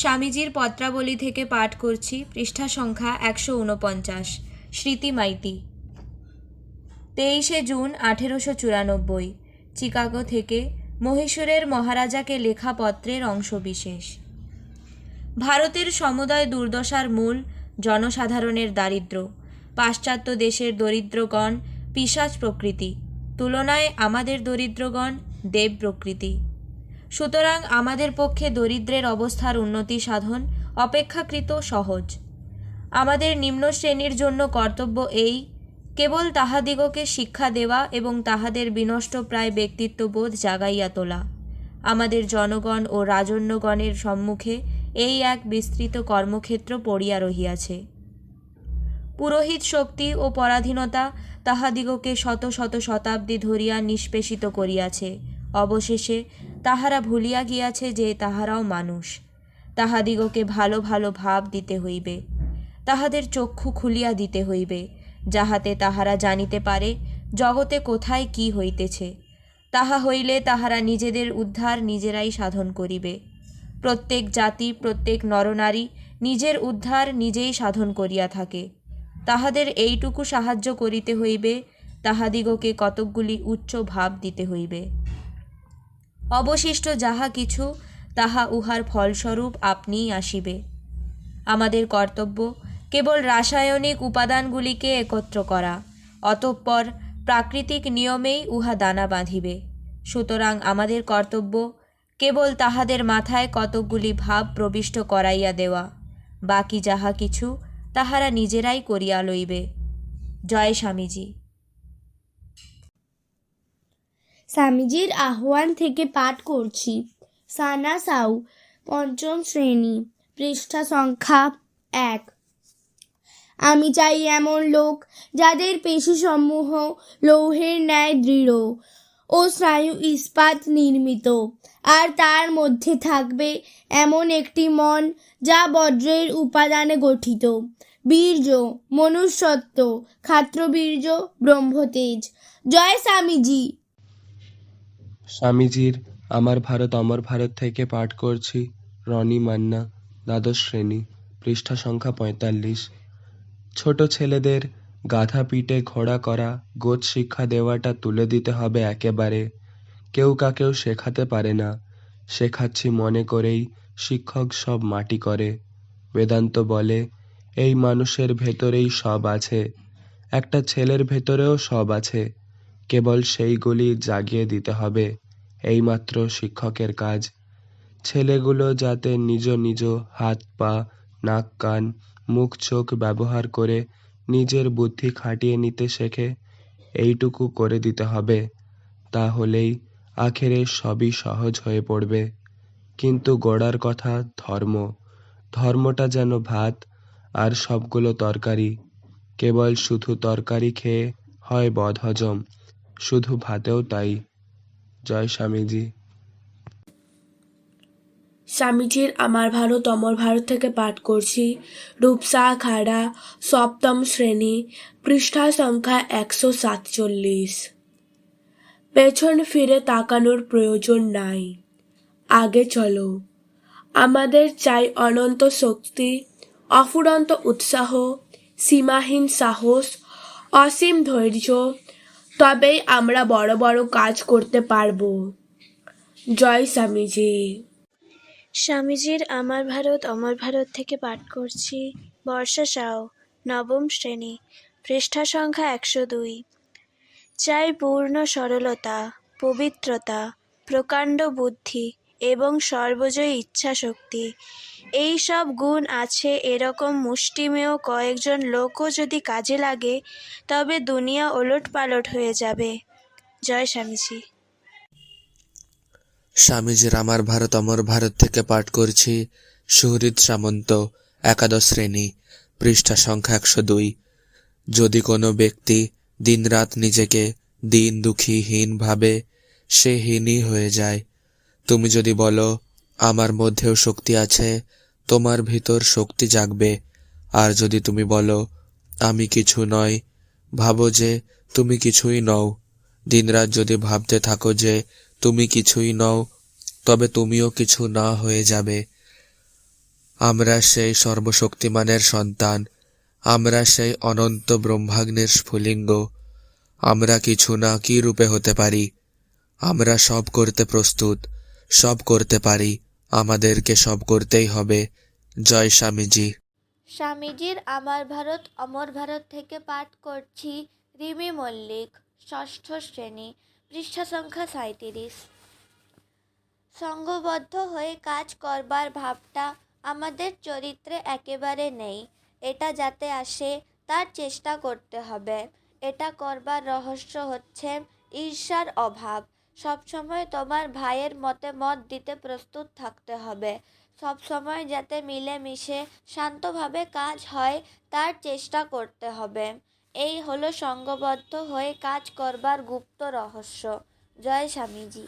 স্বামীজির পত্রাবলী থেকে পাঠ করছি, পৃষ্ঠা সংখ্যা একশো উনপঞ্চাশ স্মৃতি মাইতি। তেইশে জুন আঠেরোশো চুরানব্বই। চিকাগো থেকে মহীশূরের মহারাজাকে লেখা পত্রের অংশবিশেষ। ভারতের সমুদয় দুর্দশার মূল জনসাধারণের দারিদ্র, পাশ্চাত্য দেশের দরিদ্রগণ, পিশাচ প্রকৃতি, তুলনায় আমাদের দরিদ্রগণ দেব প্রকৃতি। সুতরাং আমাদের পক্ষে দরিদ্রের অবস্থার উন্নতি সাধন অপেক্ষাকৃত সহজ। আমাদের নিম্ন শ্রেণির জন্য কর্তব্য এই, কেবল তাহাদিগকে শিক্ষা দেওয়া এবং তাহাদের বিনষ্ট প্রায় ব্যক্তিত্ববোধ জাগাইয়া তোলা। আমাদের জনগণ ও রাজন্যগণের সম্মুখে এই এক বিস্তৃত কর্মক্ষেত্র পড়িয়া রহিয়াছে। পুরোহিত শক্তি ও পরাধীনতা তাহাদিগকে শত শত শতাব্দী ধরিয়া নিষ্পেষিত করিয়াছে। অবশেষে তাহারা ভুলিয়া গিয়াছে যে তাহারাও মানুষ। তাহাদিগকে ভালো ভালো ভাব দিতে হইবে। তাহাদের চক্ষু খুলিয়া দিতে হইবে, যাহাতে তাহারা জানিতে পারে জগতে কোথায় কি হইতেছে। তাহা হইলে তাহারা নিজেদের উদ্ধার নিজেরাই সাধন করিবে। প্রত্যেক জাতি, প্রত্যেক নরনারী নিজের উদ্ধার নিজেই সাধন করিয়া থাকে। তাহাদের এইটুকু সাহায্য করিতে হইবে, তাহাদিগকে কতকগুলি উচ্চ ভাব দিতে হইবে। অবশিষ্ট যাহা কিছু, তাহা উহার ফলস্বরূপ আপনিই আসিবে। আমাদের কর্তব্য কেবল রাসায়নিক উপাদানগুলিকে একত্র করা, অতঃপর প্রাকৃতিক নিয়মেই উহা দানা বাঁধিবে। সুতরাং আমাদের কর্তব্য কেবল তাহাদের মাথায় কতকগুলি ভাব প্রবিষ্ট করাইয়া দেওয়া, বাকি যাহা কিছু তাহারা নিজেরাই করিয়া লইবে। জয় স্বামীজি। স্বামীজির আহ্বান থেকে পাঠ করছি। সানা সাউ, পঞ্চম শ্রেণি, পৃষ্ঠা সংখ্যা এক। আমি চাই এমন লোক যাদের পেশিসমূহ লৌহের ন্যায় দৃঢ় ও স্নায়ু ইস্পাত নির্মিত। আর তার মধ্যে থাকবে এমন একটি মন যা বজ্রের উপাদানে গঠিত। বীর্য, মনুষ্যত্ব, ক্ষাত্রবীর্য, ব্রহ্মতেজ। জয় স্বামীজি। স্বামীজির আমার ভারত, অমর ভারত থেকে পাঠ করছি রনি মান্না, দ্বাদশ শ্রেণি, পৃষ্ঠা সংখ্যা পঁয়তাল্লিশ। ছোট ছেলেদের গাধা পিটে ঘোড়া করা, গোদ শিক্ষা দেওয়াটা তুলে দিতে হবে একেবারে। কেউ কাকেও শেখাতে পারে না। শেখাচ্ছি মনে করেই শিক্ষক সব মাটি করে। বেদান্ত বলে, এই মানুষের ভেতরেই সব আছে। একটা ছেলের ভেতরেও সব আছে। কেবল সেইগুলি জাগিয়ে দিতে হবে, এইমাত্র শিক্ষকের কাজ। ছেলেগুলো যাতে নিজ নিজ হাত, পা, নাক, কান, মুখ, চোখ ব্যবহার করে নিজের বুদ্ধি খাটিয়ে নিতে শেখে, এইটুকু করে দিতে হবে, তাহলেই আখেরে সবই সহজ হয়ে পড়বে। কিন্তু গোড়ার কথা ধর্ম। ধর্মটা যেন ভাত আর সবগুলো তরকারি। কেবল শুধু তরকারি খেয়ে হয় বদহজম। শুধু ভাতেও তাই। জয় স্বামীজি। স্বামীজির আমার ভারত অমর ভারত থেকে পাঠ করছি। রূপসা, খাড়া, সপ্তম শ্রেণি, পৃষ্ঠা সংখ্যা একশো সাতচল্লিশ। পেছন ফিরে তাকানোর প্রয়োজন নাই। আগে চলো। আমাদের চাই অনন্ত শক্তি, অফুরন্ত উৎসাহ, সীমাহীন সাহস, অসীম ধৈর্য তবেই আমরা বড় বড় কাজ করতে পারব। জয় স্বামীজি। স্বামীজির আমার ভারত, অমর ভারত থেকে পাঠ করছি। বর্ষা সাও, নবম শ্রেণি, পৃষ্ঠা সংখ্যা একশো দুই। চাই পূর্ণ সরলতা, পবিত্রতা, প্রকাণ্ড বুদ্ধি এবং সর্বজয়ী ইচ্ছাশক্তি। এই সব গুণ আছে, এরকম মুষ্টিমেয় কয়েকজন লোকও যদি কাজে লাগে, তবে দুনিয়া ওলট পালট হয়ে যাবে। জয় স্বামীজি। স্বামীজির আমার ভারত, অমর ভারত থেকে পাঠ করছি। সুহৃদ সামন্ত, একাদশ শ্রেণি, পৃষ্ঠা সংখ্যা একশো দুই। যদি কোনো ব্যক্তি দিনরাত নিজেকে দিন দুঃখী হীন ভাবে, সে হীনই হয়ে যায়। তুমি যদি বলো, আমার মধ্যেও শক্তি আছে তোমার ভিতর শক্তি জাগবে। আর যদি তুমি বলো, আমি কিছু নয়, ভাবো যে তুমি কিছুই নও। দিনরাত যদি ভাবতে থাকো যে তুমি কিছুই নও, তবে তুমিও কিছু না হয়ে যাবে। আমরা সেই সর্বশক্তিমানের সন্তান। আমরা সেই অনন্ত ব্রহ্মাগ্নের স্ফুলিঙ্গ। আমরা কিছু না কি রূপে হতে পারি। আমরা সব করতে প্রস্তুত, সব করতে পারি। আমাদেরকে সব করতেই হবে। জয় স্বামীজি। স্বামীজির আমার ভারত, অমর ভারত থেকে পাঠ করছি রিমি মল্লিক, ষষ্ঠ শ্রেণি, পৃষ্ঠা সংখ্যা সাঁইত্রিশ। সঙ্গবদ্ধ হয়ে কাজ করবার ভাবটা আমাদের চরিত্রে একেবারে নেই। এটা যাতে আসে, তার চেষ্টা করতে হবে। এটা করবার রহস্য হচ্ছে ঈর্ষার অভাব। সবসময় তোমার ভাইয়ের মতে মত দিতে প্রস্তুত থাকতে হবে। সবসময় যাতে মিলেমিশে শান্তভাবে কাজ হয়, তার চেষ্টা করতে হবে। এই হলো সঙ্গবদ্ধ হয়ে কাজ করবার গুপ্ত রহস্য। জয় স্বামীজি।